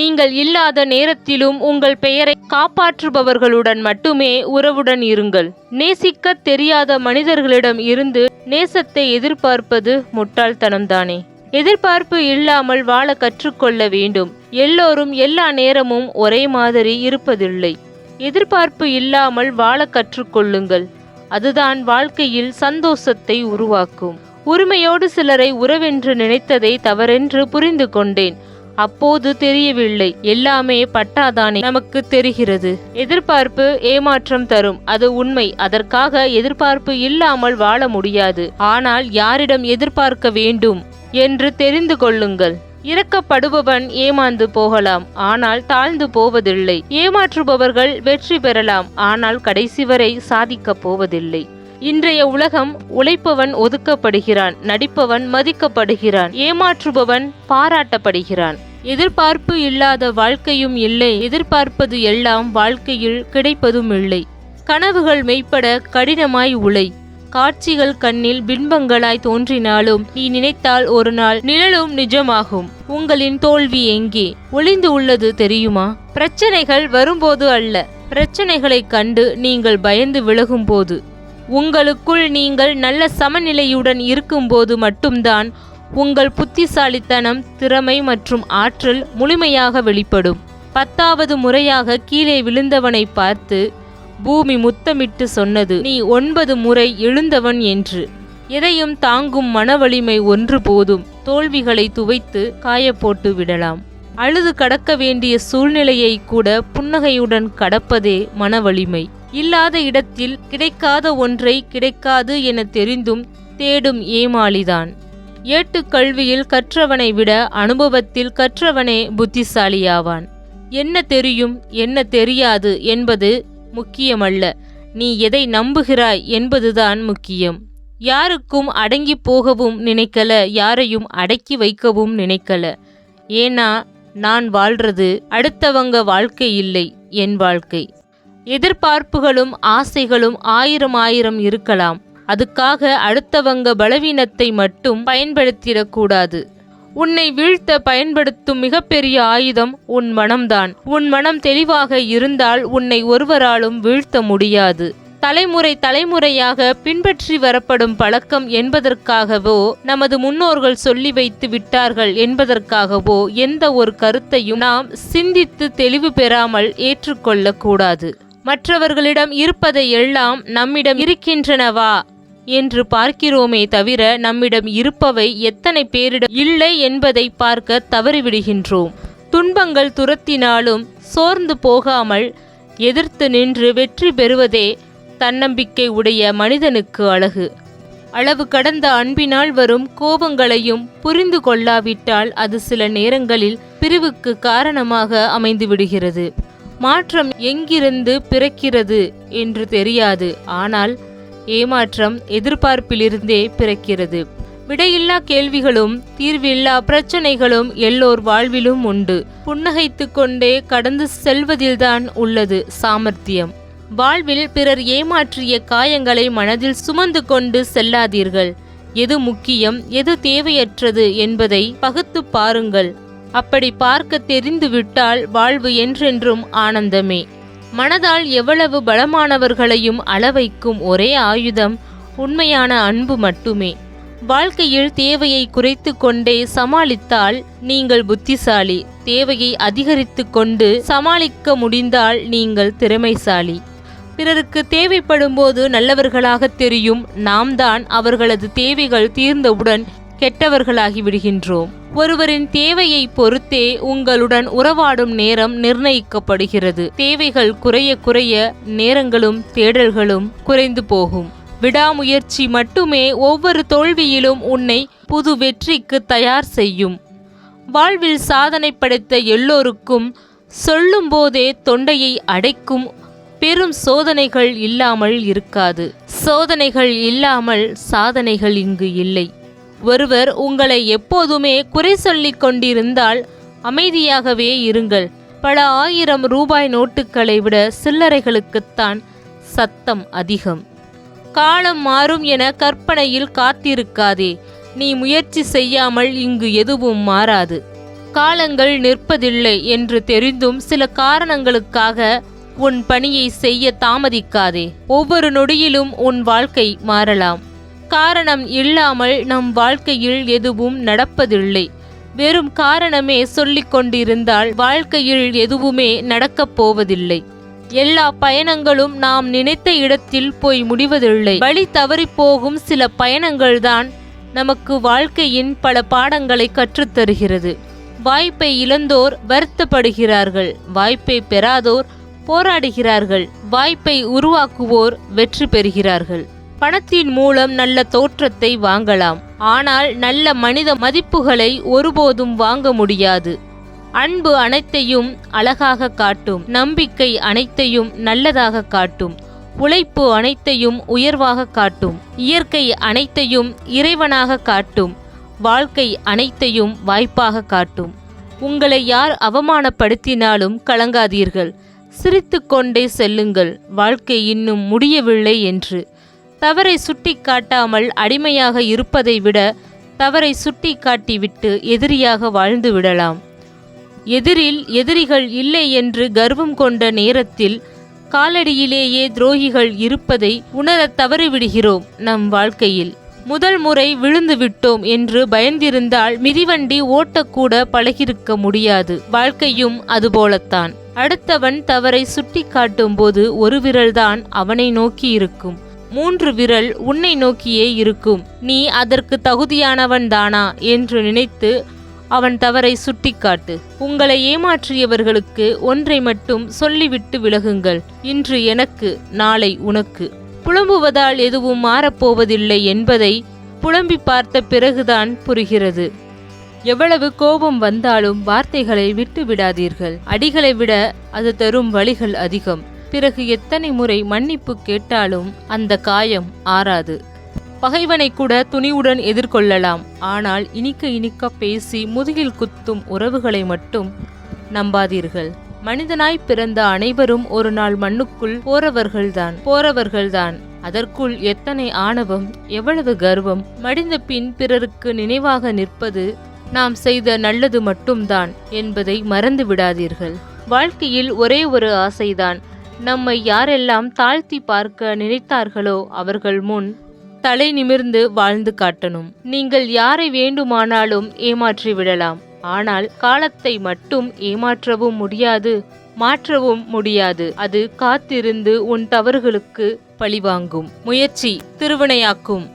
நீங்கள் இல்லாத நேரத்திலும் உங்கள் பெயரை காப்பாற்றுபவர்களுடன் மட்டுமே உறவுடன் இருங்கள். நேசிக்க தெரியாத மனிதர்களிடம் இருந்து நேசத்தை எதிர்பார்ப்பது முட்டாள்தனம்தானே. எதிர்பார்ப்பு இல்லாமல் வாழ கற்றுக்கொள்ள வேண்டும். எல்லோரும் எல்லா நேரமும் ஒரே மாதிரி இருப்பதில்லை. எதிர்பார்ப்பு இல்லாமல் வாழ கற்றுக்கொள்ளுங்கள். அதுதான் வாழ்க்கையில் சந்தோஷத்தை உருவாக்கும். உரிமையோடு சிலரை உறவென்று நினைத்ததை தவறென்று புரிந்து கொண்டேன். அப்போது தெரியவில்லை. எல்லாமே பட்டாதானே நமக்கு தெரிகிறது. எதிர்பார்ப்பு ஏமாற்றம் தரும். அது உண்மை. அதற்காக எதிர்பார்ப்பு இல்லாமல் வாழ முடியாது. ஆனால் யாரிடம் எதிர்பார்க்க வேண்டும் என்று தெரிந்து கொள்ளுங்கள். இறக்கப்படுபவன் ஏமாந்து போகலாம். ஆனால் தாழ்ந்து போவதில்லை. ஏமாற்றுபவர்கள் வெற்றி பெறலாம். ஆனால் கடைசி வரை சாதிக்கப் போவதில்லை. இன்றைய உலகம் உழைப்பவன் ஒதுக்கப்படுகிறான். நடிப்பவன் மதிக்கப்படுகிறான். ஏமாற்றுபவன் பாராட்டப்படுகிறான். எதிர்பார்ப்பு இல்லாத வாழ்க்கையும் இல்லை. எதிர்பார்ப்பது எல்லாம் வாழ்க்கையில் கிடைப்பதும் இல்லை கனவுகள் மெய்ப்பட கடினமாய் உழை காட்சிகள் கண்ணில் பின்பங்களாய் தோன்றினாலும் நீ நினைத்தால் ஒரு நாள் நிழலும் நிஜமாகும். உங்களின் தோல்வி எங்கே? ஒளிந்து உள்ளது தெரியுமா? பிரச்சனைகள் வரும்போது அல்ல. பிரச்சனைகளைக் கண்டு நீங்கள் பயந்து விலகும்போது. உங்களுக்குள் நீங்கள் நல்ல சமநிலையுடன் இருக்கும்போது மட்டும்தான் உங்கள் புத்திசாலித்தனம் திறமை மற்றும் ஆற்றல் முழுமையாக வெளிப்படும். பத்தாவது முறையாக கீழே விழுந்தவனை பார்த்து பூமி முத்தமிட்டு சொன்னது நீ ஒன்பது முறை எழுந்தவன் என்று. எதையும் தாங்கும் மனவலிமை ஒன்று போதும். தோல்விகளை துவைத்து காயப்போட்டு விடலாம். அழுது கடக்க வேண்டிய சூழ்நிலையை கூட புன்னகையுடன் கடப்பதே மனவலிமை. இல்லாத இடத்தில் கிடைக்காத ஒன்றை கிடைக்காது என தெரிந்தும் தேடும் ஏமாளிதான். ஏட்டுக்கல்வியில் கற்றவனை விட அனுபவத்தில் கற்றவனே புத்திசாலியாவான். என்ன தெரியும் என்ன தெரியாது என்பது முக்கியமல்ல. நீ எதை நம்புகிறாய் என்பதுதான் முக்கியம். யாருக்கும் அடங்கி போகவும் நினைக்கல யாரையும் அடக்கி வைக்கவும் நினைக்கல. ஏன்னா நான் வாழ்றது அடுத்தவங்க வாழ்க்கை இல்லை என் வாழ்க்கை. எதிர்பார்ப்புகளும் ஆசைகளும் ஆயிரம் ஆயிரம் இருக்கலாம். அதுக்காக அடுத்தவங்க பலவீனத்தை மட்டும் பயன்படுத்திடக்கூடாது. உன்னை வீழ்த்த பயன்படுத்தும் மிகப்பெரிய ஆயுதம் உன் மனம்தான். உன் மனம் தெளிவாக இருந்தால் உன்னை ஒருவராலும் வீழ்த்த முடியாது. தலைமுறை தலைமுறையாக பின்பற்றி வரப்படும் பழக்கம் என்பதற்காகவோ நமது முன்னோர்கள் சொல்லி வைத்து விட்டார்கள் என்பதற்காகவோ எந்த ஒரு கருத்தையும் நாம் சிந்தித்து தெளிவு பெறாமல் ஏற்றுக்கொள்ளக்கூடாது. மற்றவர்களிடம் இருப்பதை எல்லாம் நம்மிடம் இருக்கின்றனவா? என்று பார்க்கிறோமே தவிர நம்மிடம் இருப்பவை எத்தனை பேரிடம் இல்லை என்பதை பார்க்க தவறிவிடுகின்றோம். துன்பங்கள் துரத்தினாலும் சோர்ந்து போகாமல் எதிர்த்து நின்று வெற்றி பெறுவதே தன்னம்பிக்கை உடைய மனிதனுக்கு அழகு. அளவு கடந்த அன்பினால் வரும் கோபங்களையும் புரிந்து கொள்ளாவிட்டால் அது சில நேரங்களில் பிரிவுக்கு காரணமாக அமைந்துவிடுகிறது. மாற்றம் எங்கிருந்து பிறக்கிறது என்று தெரியாது. ஆனால் ஏமாற்றம் எதிர்பார்ப்பிலிருந்தே பிறக்கிறது. விடையில்லா கேள்விகளும் தீர்வில்லா பிரச்சனைகளும் எல்லோர் வாழ்விலும் உண்டு. புன்னகைத்து கொண்டே கடந்து செல்வதில்தான் உள்ளது சாமர்த்தியம். வாழ்வில் பிறர் ஏமாற்றிய காயங்களை மனதில் சுமந்து கொண்டு செல்லாதீர்கள். எது முக்கியம் எது தேவையற்றது என்பதை பகுத்து பாருங்கள். அப்படி பார்க்க தெரிந்துவிட்டால் வாழ்வு என்றென்றும் ஆனந்தமே. மனதால் எவ்வளவு பலமானவர்களையும் அளவைக்கும் ஒரே ஆயுதம் உண்மையான அன்பு மட்டுமே. வாழ்க்கையில் தேவையை குறைத்து கொண்டே சமாளித்தால் நீங்கள் புத்திசாலி. தேவையை அதிகரித்து கொண்டு சமாளிக்க முடிந்தால் நீங்கள் திறமைசாலி. பிறருக்கு தேவைப்படும் போது நல்லவர்களாக தெரியும். நாம் தான் அவர்களது தேவைகள் தீர்ந்தவுடன் கெட்டவர்களாகி விடுகின்றோம். ஒருவரின் தேவையை பொறுத்தே உங்களுடன் உறவாடும் நேரம் நிர்ணயிக்கப்படுகிறது. தேவைகள் குறைய குறைய நேரங்களும் தேடல்களும் குறைந்து போகும். விடாமுயற்சி மட்டுமே ஒவ்வொரு தோல்வியிலும் உன்னை புது வெற்றிக்கு தயார் செய்யும். வாழ்வில் சாதனை படைத்த எல்லோருக்கும் சொல்லும்போதே தொண்டையை அடைக்கும் பெரும் சோதனைகள் இல்லாமல் இருக்காது. சோதனைகள் இல்லாமல் சாதனைகள் இங்கு இல்லை. ஒருவர் உங்களை எப்போதுமே குறை சொல்லிக் கொண்டிருந்தால் அமைதியாகவே இருங்கள். பல ஆயிரம் ரூபாய் நோட்டுகளை விட சில்லறைகளுக்குத்தான் சத்தம் அதிகம். காலம் மாறும் என கற்பனையில் காத்திருக்காதே. நீ முயற்சி செய்யாமல் இங்கு எதுவும் மாறாது. காலங்கள் நிற்பதில்லை என்று தெரிந்தும் சில காரணங்களுக்காக உன் பணியை செய்ய தாமதிக்காதே. ஒவ்வொரு நொடியிலும் உன் வாழ்க்கை மாறலாம். காரணம் இல்லாமல் நம் வாழ்க்கையில் எதுவும் நடப்பதில்லை. வெறும் காரணமே சொல்லிக் கொண்டிருந்தால் வாழ்க்கையில் எதுவுமே நடக்கப் போவதில்லை. எல்லா பயணங்களும் நாம் நினைத்த இடத்தில் போய் முடிவதில்லை. வழி தவறிப் போகும் சில பயணங்கள்தான் நமக்கு வாழ்க்கையின் பல பாடங்களை கற்றுத்தருகிறது வாய்ப்பை இழந்தோர் வருத்தப்படுகிறார்கள். வாய்ப்பை பெறாதோர் போராடுகிறார்கள். வாய்ப்பை உருவாக்குவோர் வெற்றி பெறுகிறார்கள். பணத்தின் மூலம் நல்ல தோற்றத்தை வாங்கலாம். ஆனால் நல்ல மனித மதிப்புகளை ஒருபோதும் வாங்க முடியாது. அன்பு அனைத்தையும் அழகாக காட்டும். நம்பிக்கை அனைத்தையும் நல்லதாக காட்டும். உழைப்பு அனைத்தையும் உயர்வாக காட்டும். இயற்கை அனைத்தையும் இறைவனாக காட்டும். வாழ்க்கை அனைத்தையும் வாய்ப்பாக காட்டும். உங்களை யார் அவமானப்படுத்தினாலும் கலங்காதீர்கள். சிரித்துக்கொண்டே செல்லுங்கள். வாழ்க்கை இன்னும் முடியவில்லை என்று. தவறை சுட்டி காட்டாமல் அடிமையாக இருப்பதை விட தவறை சுட்டி காட்டிவிட்டு எதிரியாக வாழ்ந்து விடலாம். எதிரில் எதிரிகள் இல்லை என்று கர்வம் கொண்ட நேரத்தில் காலடியிலேயே துரோகிகள் இருப்பதை உணரத் தவறிவிடுகிறோம் நம் வாழ்க்கையில். முதல் முறை விழுந்து விட்டோம் என்று பயந்திருந்தால் மிதிவண்டி ஓட்டக்கூட பழகிருக்க முடியாது. வாழ்க்கையும் அதுபோலத்தான். அடுத்தவன் தவறை சுட்டி காட்டும் போது ஒரு விரல்தான் அவனை நோக்கி இருக்கும் மூன்று விரல் உன்னை நோக்கியே இருக்கும். நீ அதற்கு தகுதியானவன் தானா? என்று நினைத்து அவன் தவறை சுட்டிக்காட்டு. உங்களை ஏமாற்றியவர்களுக்கு ஒன்றை மட்டும் சொல்லிவிட்டு விலகுங்கள். இன்று எனக்கு நாளை உனக்கு. புலம்புவதால் எதுவும் மாறப்போவதில்லை என்பதை புலம்பி பார்த்த பிறகுதான் புரிகிறது. எவ்வளவு கோபம் வந்தாலும் வார்த்தைகளை விட்டு விடாதீர்கள் அடிகளை விட அது தரும் வழிகள் அதிகம். பிறகு எத்தனை முறை மன்னிப்பு கேட்டாலும் அந்த காயம் ஆறாது. பகைவனை கூட துணிவுடன் எதிர்கொள்ளலாம். ஆனால் இனிக்க இனிக்க பேசி முதுகில் குத்தும் உறவுகளை மட்டும் நம்பாதீர்கள். மனிதனாய் பிறந்த அனைவரும் ஒரு நாள் மண்ணுக்குள் போறவர்கள்தான். போறவர்கள்தான். அதற்குள் எத்தனை ஆணவம் எவ்வளவு கர்வம். மடிந்த பின் பிறருக்கு நினைவாக நிற்பது நாம் செய்த நல்லது மட்டும்தான் என்பதை மறந்து விடாதீர்கள் வாழ்க்கையில் ஒரே ஒரு ஆசைதான். நம்மை யாரெல்லாம் தாழ்த்தி பார்க்க நினைத்தார்களோ அவர்கள் முன் தலை நிமிர்ந்து வாழ்ந்து காட்டணும். நீங்கள் யாரை வேண்டுமானாலும் ஏமாற்றி விடலாம். ஆனால் காலத்தை மட்டும் ஏமாற்றவும் முடியாது மாற்றவும் முடியாது. அது காத்திருந்து உன் தவறுகளுக்கு பழிவாங்கும். முயற்சி திருவினையாக்கும்.